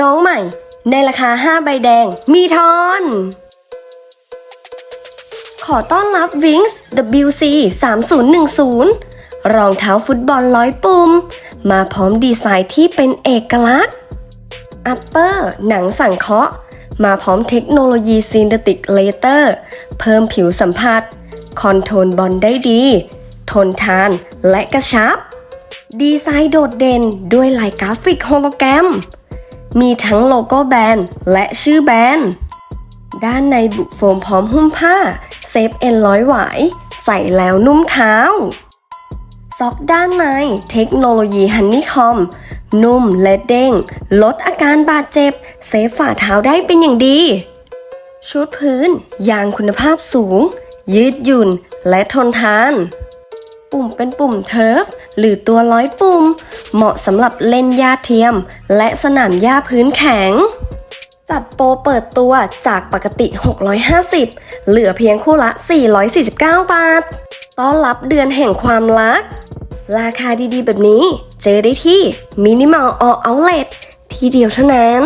น้องใหม่ ในราคา 5 ใบแดง มีทอน ขอต้อนรับ Wings WC 3010 รองเท้าฟุตบอลร้อยปุ่ม มาพร้อมดีไซน์ที่เป็นเอกลักษณ์ Upper หนังสังเคราะห์ มาพร้อมเทคโนโลยีซินเ h ติกเลเตอร์ เพิ่มผิวสัมผัส คอนโทรลบอลได้ดี ทนทานและกระชับดีไซน์โดดเด่นด้วยลายกราฟิกโฮโลแกรม มีทั้งโลโก้แบรนด์และชื่อแบรนด์ด้านในบุโฟมพร้อมหุ้มผ้า เซฟเอ็นร้อยหวาย ใส่แล้วนุ่มเท้า ซอกด้านในเทคโนโลยีฮันนี่คอม นุ่มและเด้ง ลดอาการบาดเจ็บ เซฟฝ่าเท้าได้เป็นอย่างดี ชุดพื้น ยางคุณภาพสูง ยืดหยุ่นและทนทาน ปุ่มเป็นปุ่มเทิร์ฟหรือตัวร้อยปุ่ม เหมาะสำหรับเล่นหญ้าเทียม และสนามหญ้าพื้นแข็ง จัดโปรเปิดตัวจากปกติ 650 เหลือเพียงคู่ละ 449 บาท ต้อนรับเดือนแห่งความรัก ราคาดีๆ แบบนี้ เจอได้ที่ Minimal All Outlet ที่เดียวเท่านั้น